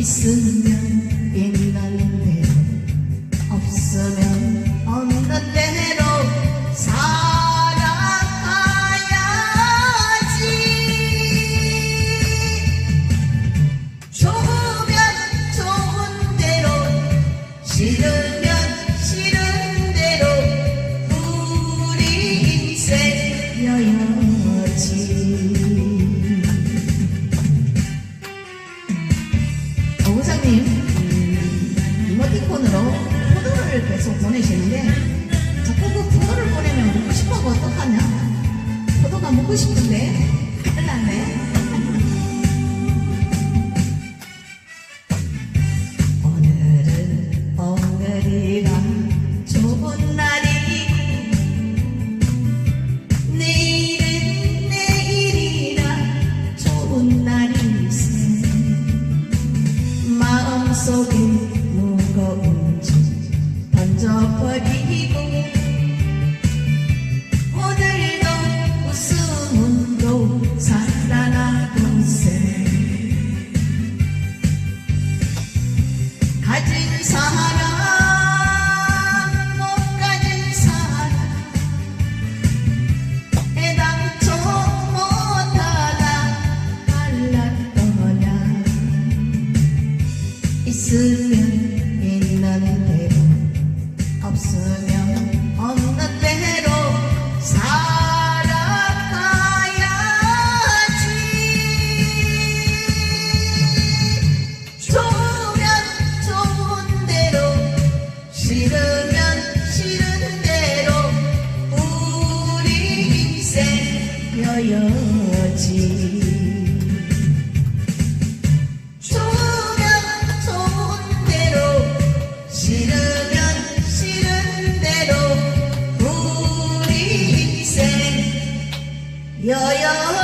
있으면 있는 포도를 계속 보내시는데 자꾸 그 포도를 보내면 먹고 싶어가 어떡하냐? 포도가 먹고 싶은데? 큰일 났네 가진 사람 못 가진 사람 애당초 못하다 말랐더냐 있으면 여여지. 좋으면 좋은 대로 싫으면 싫은 대로 우리 인생 여여